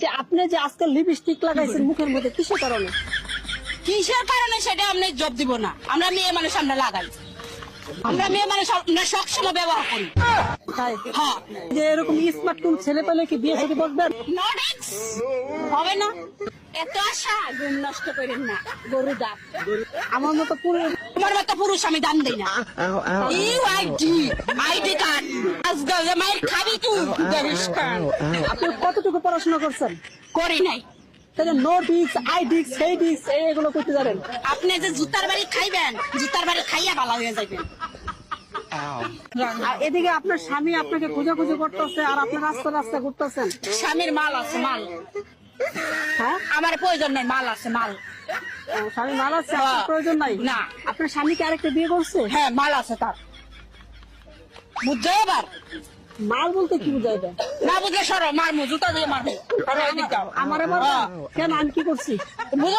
যে আপনি যে আজকে লিপস্টিক লাগাইছেন মুখের মধ্যে কিসের কারণে? কিসের কারণে সেটা আপনি জব দিব না? আমরা মেয়ে মানুষ আমরা লাগাই। আমরা মেয়ে মানুষ আমরা সবসময় ব্যবহার করি। তাই? হ্যাঁ। যে এরকম স্মার্টফোন ছেলে পেলে কি বিয়ে সাথে বসবেন হবে না। এত আশা ঘুম নষ্ট করেন না গরু দাঁত আমার মতো পুরো তোমার মতো পুরুষ আমি দান দেই না। U ID ID card. আজকাল মায়ের খাবি তুই আপনি কতটুকু পড়াশোনা করছেন? করি নাই। তাহলে নো ডিক্স আই ডিক্স সেই ডিক্স এগুলো করতে জানেন আপনি যে জুতার বাড়ি খাইবেন জুতার বাড়ি খাইয়া ভালো হয়ে যাবেন এদিকে আপনার স্বামী আপনাকে খোঁজাখুঁজি করতেছে আর আপনি রাস্তা রাস্তা ঘুরতেছেন। স্বামীর মাল আছে মাল। হ্যাঁ? আমার প্রয়োজন নাই মাল আছে মাল। স্বামী মাল আছে আপনার প্রয়োজন নাই? না। আপনার স্বামীকে আরেকটা বিয়ে করছে? হ্যাঁ মাল আছে তার। বুঝছ এবার? মাল বলতে কি বুঝাইবে? না বুঝলে সরো মারমু জুতা দিয়ে মারমু। যাও। আমার কেন আমি কি করছি? বুঝো